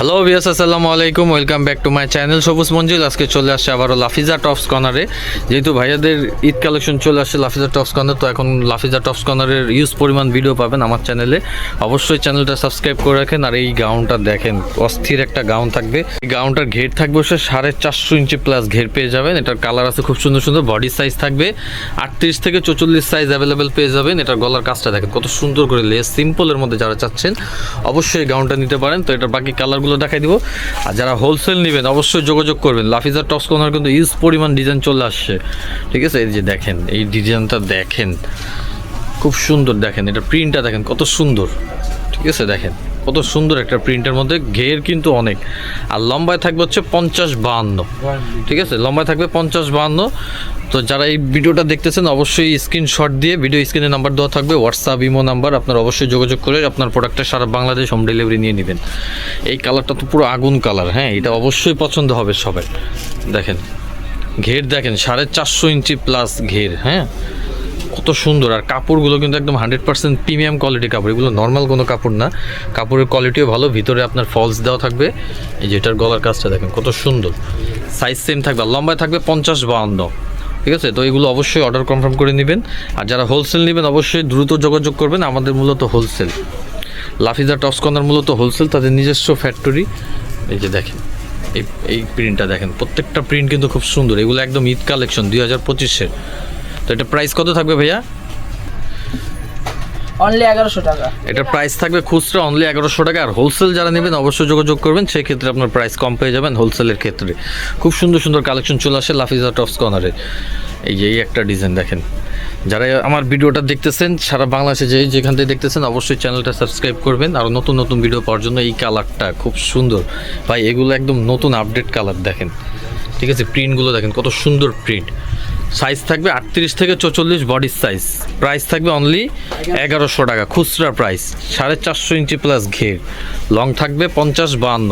Hello বিয়াস আসসালামু আলাইকুম welcome back to my channel Sabuj Manzil আজকে চলে আসছে আবারও লাফিজা টপস কর্নারে যেহেতু ভাইয়াদের ঈদ কালেকশন চলে আসছে লাফিজা টপস কর্নার তো এখন লাফিজা টপস কর্নারের ইউজ পরিমাণ ভিডিও পাবেন আমার চ্যানেলে অবশ্যই চ্যানেলটা সাবস্ক্রাইব করে রাখেন আর এই গাউনটা দেখেন, অস্থির একটা গাউন থাকবে। এই গাউনটার ঘের থাকবে সে সাড়ে চারশো ইঞ্চি প্লাস ঘের পেয়ে যাবেন। এটার কালার আছে খুব সুন্দর সুন্দর বডি সাইজ থাকবে। আটত্রিশ থেকে চৌচল্লিশ সাইজ অ্যাভেলেবেল পেয়ে যাবেন। এটার গলার কাজটা দেখেন, কত সুন্দর করে লেস সিম্পলের মধ্যে যারা চাচ্ছেন, অবশ্যই গাউনটা নিতে পারেন। তো এটার বাকি কালারগুলো দেখাই দিব। আর যারা হোলসেল নেবেন, অবশ্যই যোগাযোগ করবেন। লাফিজার টপস কর্নার কিন্তু ইউজ পরিমাণ ডিজাইন চলে আসছে। ঠিক আছে? এই যে দেখেন, এই ডিজাইনটা দেখেন। খুব সুন্দর দেখেন, এটা প্রিন্টটা দেখেন, কত সুন্দর। ঠিক আছে? দেখেন। কত সুন্দর একটা প্রিন্টের মধ্যে, ঘের কিন্তু অনেক। আর লম্বায় থাকবে হচ্ছে পঞ্চাশ বাহান্ন। ঠিক আছে? লম্বায় থাকবে পঞ্চাশ বাহান্ন। তো যারা এই ভিডিওটা দেখতেছেন, অবশ্যই স্ক্রিনশট দিয়ে ভিডিও স্ক্রিনে নাম্বার দেওয়া থাকবে হোয়াটসঅ্যাপ ইমো নাম্বার আপনার অবশ্যই যোগাযোগ করে আপনার প্রোডাক্টটা সারা বাংলাদেশ হোম ডেলিভারি নিয়ে নেবেন। এই কালারটা তো পুরো আগুন কালার হ্যাঁ? এটা অবশ্যই পছন্দ হবে সবাই দেখেন, ঘের দেখেন, সাড়ে চারশো ইঞ্চি প্লাস ঘের হ্যাঁ? কত সুন্দর। আর কাপড়গুলো কিন্তু একদম হান্ড্রেড পার্সেন্ট প্রিমিয়াম কোয়ালিটি কাপড়। এগুলো নর্মাল কোনো কাপড় না। কাপড়ের কোয়ালিটিও ভালো, ভিতরে আপনার ফলস দেওয়া থাকবে। এই যে এটার গলার কাজটা দেখেন, কত সুন্দর। সাইজ সেম থাকবে লম্বায় থাকবে পঞ্চাশ বাহান্ন ঠিক আছে? তো এগুলো অবশ্যই অর্ডার কনফার্ম করে নেবেন। আর যারা হোলসেল নেবেন, অবশ্যই দ্রুত যোগাযোগ করবেন। আমাদের মূলত হোলসেল লাফিজা টপস কর্নার মূলত হোলসেল তাদের নিজস্ব ফ্যাক্টরি এই যে দেখেন, এই এই প্রিন্টটা দেখেন। প্রত্যেকটা প্রিন্ট কিন্তু খুব সুন্দর। এগুলো একদম ঈদ কালেকশন দুই হাজার পঁচিশের। তো এটা প্রাইস কত থাকবে ভাইয়া? অনলি এগারোশো টাকা। এটা প্রাইস থাকবে খুচরা অনলি এগারোশো টাকা। আর হোলসেল যারা নেবেন অবশ্যই যোগাযোগ করবেন। সেই ক্ষেত্রে আপনার প্রাইস কম পেয়ে যাবেন হোলসেলের ক্ষেত্রে। খুব সুন্দর সুন্দর কালেকশন চলে আসে লাফিজা টপস কর্নারে এই যে এই একটা ডিজাইন দেখেন। যারা আমার ভিডিওটা দেখতেছেন সারা বাংলাদেশে যে যেখান থেকে দেখতেছেন অবশ্যই চ্যানেলটা সাবস্ক্রাইব করবেন। আর নতুন নতুন ভিডিও পাওয়ার জন্য এই কালারটা খুব সুন্দর। ভাই এগুলো একদম নতুন আপডেট কালার দেখেন। ঠিক আছে প্রিন্টগুলো দেখেন কত সুন্দর প্রিন্ট সাইজ থাকবে আটত্রিশ থেকে চৌচল্লিশ বডির সাইজ প্রাইস থাকবে অনলি এগারোশো টাকা, খুচরা প্রাইস সাড়ে চারশো ইঞ্চি প্লাস ঘের। লং থাকবে পঞ্চাশ বাহান্ন।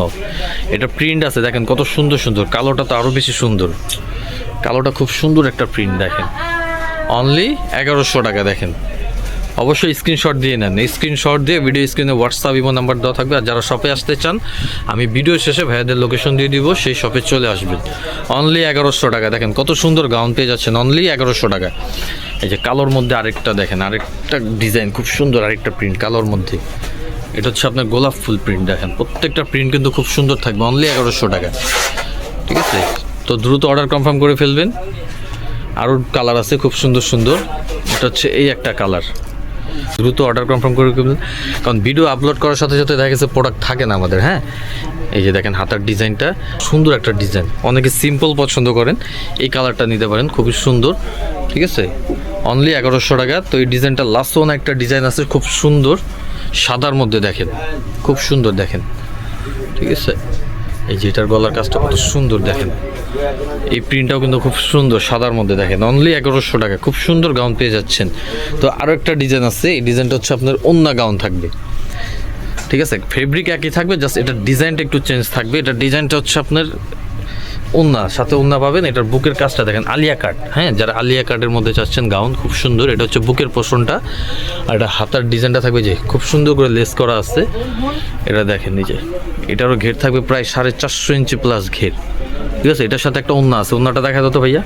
এটা প্রিন্ট আছে, দেখেন কত সুন্দর সুন্দর। কালোটা তো আরও বেশি সুন্দর। কালোটা খুব সুন্দর একটা প্রিন্ট দেখেন। অনলি এগারোশো টাকা, দেখেন। অবশ্যই স্ক্রিনশট দিয়ে নেন। স্ক্রিনশট দিয়ে ভিডিও স্ক্রিনে হোয়াটসঅ্যাপ ইমো নাম্বার দেওয়া থাকবে। আর যারা শপে আসতে চান, আমি ভিডিও শেষে ভাইয়াদের লোকেশন দিয়ে দিব, সেই শপে চলে আসবেন। অনলি এগারোশো টাকা। দেখেন কত সুন্দর গাউন পেয়ে যাচ্ছেন অনলি এগারোশো টাকা। এই যে কালোর মধ্যে আরেকটা দেখেন, আরেকটা ডিজাইন খুব সুন্দর, আরেকটা প্রিন্ট কালোর মধ্যে। এটা হচ্ছে আপনার গোলাপ ফুল প্রিন্ট দেখেন। প্রত্যেকটা প্রিন্ট কিন্তু খুব সুন্দর থাকবে। অনলি এগারোশো টাকা। ঠিক আছে? তো দ্রুত অর্ডার কনফার্ম করে ফেলবেন। আরও কালার আছে খুব সুন্দর সুন্দর। এটা হচ্ছে এই একটা কালার দ্রুত অর্ডার কনফার্ম করে কারণ ভিডিও আপলোড করার সাথে সাথে দেখা গেছে প্রোডাক্ট থাকে না আমাদের হ্যাঁ? এই যে দেখেন হাতার ডিজাইনটা, সুন্দর একটা ডিজাইন। অনেকে সিম্পল পছন্দ করেন, এই কালারটা নিতে পারেন, খুবই সুন্দর, ঠিক আছে? অনলি এগারোশো টাকা, তো এই ডিজাইনটা লাস্ট ওয়ান একটা ডিজাইন আছে, খুব সুন্দর, সাদার মধ্যে দেখেন, খুব সুন্দর দেখেন, ঠিক আছে? এই যে এটার গলার কাজটা কত সুন্দর দেখেন। এই প্রিন্টটাও কিন্তু খুব সুন্দর, সাদার মধ্যে দেখেন। অনলি এগারোশো টাকা, খুব সুন্দর গাউন পেয়ে যাচ্ছেন। তো আরও একটা ডিজাইন আছে, এই ডিজাইনটা হচ্ছে আপনার অন্য গাউন থাকবে। ঠিক আছে? ফেব্রিক একই থাকবে জাস্ট এটার ডিজাইনটা একটু চেঞ্জ থাকবে। এটা ডিজাইনটা হচ্ছে আপনার ওন্না সাথে ওন্না পাবেন, এটার বুকের কাজটা দেখেন, আলিয়া কাট হ্যাঁ যারা আলিয়া কাটের মধ্যে চাচ্ছেন, গাউন খুব সুন্দর, এটা হচ্ছে বুকের পোষণটা। আর এটা হাতার ডিজাইনটা থাকবে যে, খুব সুন্দর করে লেস করা আছে। এটা দেখেন নিজে এটারও ঘের থাকবে প্রায় সাড়ে চারশো ইঞ্চি প্লাস ঘের। ঠিক আছে, এটার সাথে একটা ওন্না আছে ওন্নাটা দেখা যেত ভাইয়া?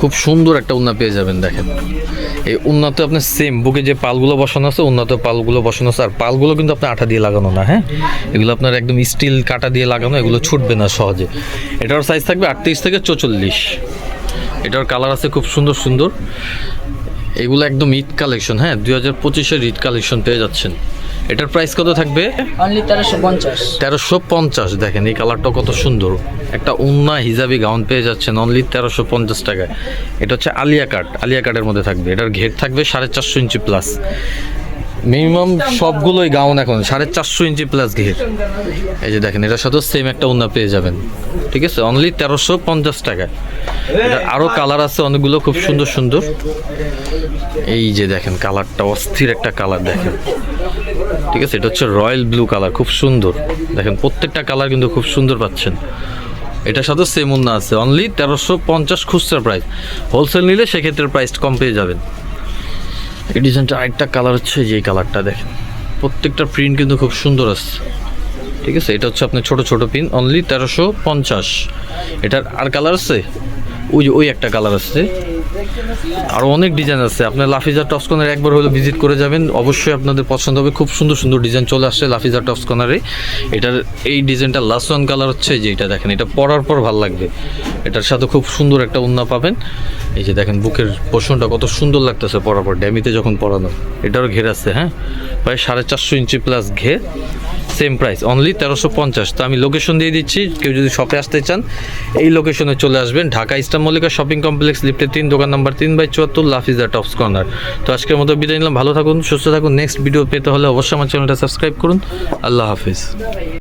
খুব সুন্দর একটা উন্না পেয়ে যাবেন, দেখেন। এই উন্নত আপনার সেম বুকে যে পালগুলো বসানো আছে উন্নত পালগুলো বসানো আছে। আর পালগুলো কিন্তু আপনার আঠা দিয়ে লাগানো না হ্যাঁ? এগুলো আপনার একদম স্টিল কাটা দিয়ে লাগানো, এগুলো ছুটবে না সহজে। এটার সাইজ থাকবে আটত্রিশ থেকে চৌচল্লিশ। এটার কালার আছে খুব সুন্দর সুন্দর। এগুলো একদম ঈদ কালেকশন হ্যাঁ? দুই হাজার পঁচিশের ঈদ কালেকশন পেয়ে যাচ্ছেন। এটার প্রাইস কত থাকবে? অনলি তেরোশো পঞ্চাশ। তেরোশো পঞ্চাশ দেখেন এই কালারটা কত সুন্দর। একটা উন্না হিজাবি গাউন পেয়ে যাচ্ছেন অনলি তেরোশো পঞ্চাশ টাকায়। এটা হচ্ছে আলিয়া কাট আলিয়া কাটের মধ্যে থাকবে। এটার ঘের থাকবে সাড়ে চারশো ইঞ্চি প্লাস মিনিমাম সবগুলোই গাউন এখন সাড়ে চারশো ইঞ্চি প্লাস ঘের। এই যে দেখেন এটার সাথেও সেম একটা উন্না পেয়ে যাবেন। ঠিক আছে? অনলি তেরোশো পঞ্চাশ টাকা এটা আরও কালার আছে অনেকগুলো খুব সুন্দর সুন্দর। এই যে দেখেন কালারটা অস্থির একটা কালার দেখেন। ঠিক আছে, এটা হচ্ছে রয়্যাল ব্লু কালার, খুব সুন্দর। দেখেন, প্রত্যেকটা কালার কিন্তু খুব সুন্দর পাচ্ছেন। এটার সাথে সেম উন্না আছে। অনলি তেরোশো পঞ্চাশ খুচরা প্রাইস হোলসেল নিলে সেক্ষেত্রে প্রাইস কম পেয়ে যাবেন। এই ডিজাইনটা আরেকটা কালার হচ্ছে, যে কালারটা দেখেন। প্রত্যেকটা প্রিন্ট কিন্তু খুব সুন্দর আছে। ঠিক আছে, এটা হচ্ছে আপনার ছোট ছোট পিন অনলি তেরোশো পঞ্চাশ। এটার আর কালার আছে? ওই যে, ওই একটা কালার আছে। আরও অনেক ডিজাইন আছে। আপনার লাফিজা টপসকনের একবার হলে ভিজিট করে যাবেন। অবশ্যই আপনাদের পছন্দ হবে। খুব সুন্দর সুন্দর ডিজাইন চলে আসছে লাফিজা টপসকনারে এটার এই ডিজাইনটা লাস্ট ওয়ান কালার হচ্ছে যে এটা দেখেন, এটা পরার পর ভালো লাগবে। এটার সাথে খুব সুন্দর একটা উন্না পাবেন। এই যে দেখেন, বুকের পোষণটা কত সুন্দর লাগতেছে পরার পর। ড্যামিতে যখন পরানো, এটারও ঘের আছে হ্যাঁ? প্রায় সাড়ে চারশো ইঞ্চি প্লাস ঘের। সেম প্রাইস অনলি তেরোশো পঞ্চাশ। তো আমি লোকেশন দিয়ে দিচ্ছি। কেউ যদি শপে আসতে চান, এই লোকেশনে চলে আসবেন। Dhaka eastern Mallika shopping complex লিফটের তিন দোকান নাম্বার তিন বাই চুয়াত্তর লাফিজা টপস কর্নার। তো আজকের মতো বিদায় নিলাম, ভালো থাকুন, সুস্থ থাকুন নেক্সট ভিডিও পেতে হলে অবশ্যই আমার চ্যানেলটা সাবস্ক্রাইব করুন। আল্লাহ হাফিজ।